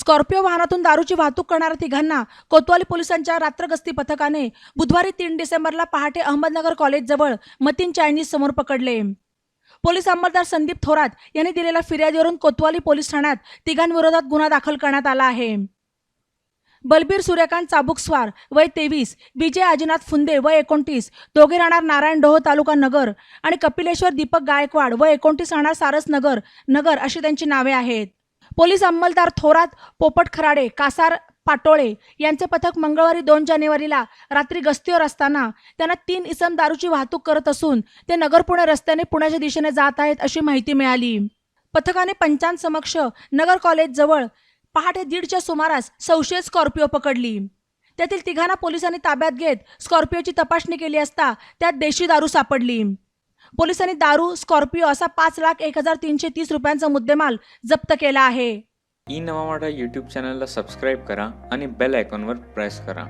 Scorpio वाहनातून दारूची वाहतूक करणाऱ्या तिघांना कोतवाली पोलिसांच्या रात्रगस्ती पथकाने बुधवारी तीन डिसेंबरला पहाटे अहमदनगर कॉलेजजवळ मतीन चायनीज समोर पकडले. पोलीस अंमलदार संदीप थोरात यांनी दिलेल्या फिर्यादीवरून कोतवाली पोलीस ठाण्यात तिघांविरोधात गुन्हा दाखल करण्यात आला आहे. बलबीर सूर्यकांत चाबुकस्वार वय तेवीस विजय अजिनाथ फुंदे वय एकोणतीस दोघे राहणार नारायण डोह तालुका नगर आणि कपिलेश्वर दीपक गायकवाड व एकोणतीस राहणार सारस नगर नगर अशी त्यांची नावे आहेत. पोलीस अंमलदार थोरात पोपट खराडे कासार पाटोळे यांचे पथक मंगळवारी दोन जानेवारीला रात्री गस्तीवर असताना त्यांना तीन इसम दारूची वाहतूक करत असून ते नगर पुणे रस्त्याने पुण्याच्या दिशेने जात आहेत अशी माहिती मिळाली. पथकाने पंचांसमक्ष नगर कॉलेज जवळ पहाटे दीडच्या सुमारास संशयित स्कॉर्पिओ पकडली. त्यातील तिघांना पोलिसांनी ताब्यात घेत स्कॉर्पिओची तपासणी केली असता त्यात देशी दारू सापडली. पोलिसांनी दारू स्कॉर्पिओ असा पाच लाख एक हजार तीनशे तीस रुपयांचा मुद्देमाल जप्त केला आहे. ई नवा मराठा यूट्यूब चॅनलला सबस्क्राईब करा आणि बेल आयकॉनवर प्रेस करा.